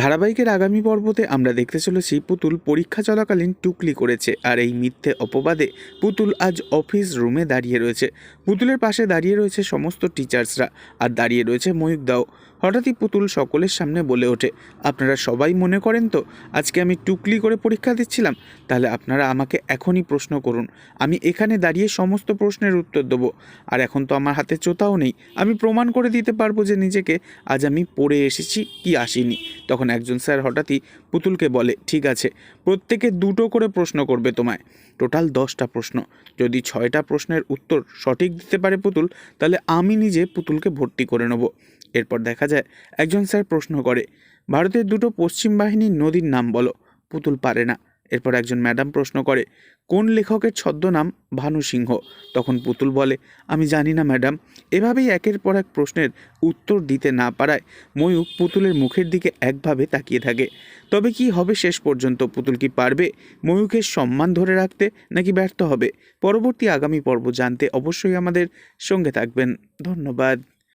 ধারাবাহিকের আগামী পর্বতে আমরা দেখতে চলেছি পুতুল পরীক্ষা চলাকালীন টুকলি করেছে, আর এই মিথ্যে অপবাদে পুতুল আজ অফিস রুমে দাঁড়িয়ে রয়েছে। পুতুলের পাশে দাঁড়িয়ে রয়েছে সমস্ত টিচার্সরা আর দাঁড়িয়ে রয়েছে ময়ূক দাও। হঠাৎই পুতুল সকলের সামনে বলে ওঠে, আপনারা সবাই মনে করেন তো? আজকে আমি টুকলি করে পরীক্ষা দিচ্ছিলাম। তাহলে আপনারা আমাকে এখনই প্রশ্ন করুন। আমি এখানে দাঁড়িয়ে সমস্ত প্রশ্নের উত্তর দেবো। আর এখন তো আমার হাতে চোতাও নেই। আমি প্রমাণ করে দিতে পারব যে নিজেকে আজ আমি পড়ে এসেছি কি আসিনি। তখন একজন স্যার হঠাৎই পুতুলকে বলে, ঠিক আছে, প্রত্যেকে দুটো করে প্রশ্ন করবে তোমায়। টোটাল দশটা প্রশ্ন। যদি ছয়টা প্রশ্নের উত্তর সঠিক দিতে পারে পুতুল, তাহলে আমি নিজে পুতুলকে ভর্তি করে নেব। এরপর দেখা যায়। একজন স্যার প্রশ্ন করে, ভারতের দুটো পশ্চিম বাহিনীর নদীর নাম বলো, পুতুল পারে না। এরপর একজন ম্যাডাম প্রশ্ন করে, কোন লেখকের ছদ্মনাম ভানু সিংহ? তখন পুতুল বলে, আমি জানি না ম্যাডাম, এভাবেই একের পর এক প্রশ্নের উত্তর দিতে না পারায় ময়ূক পুতুলের মুখের দিকে একভাবে তাকিয়ে থাকে। তবে কি হবে শেষ পর্যন্ত? পুতুল কি পারবে ময়ূকের সম্মান ধরে রাখতে নাকি ব্যর্থ হবে? পরবর্তী আগামী পর্ব জানতে অবশ্যই আমাদের সঙ্গে থাকবেন। ধন্যবাদ।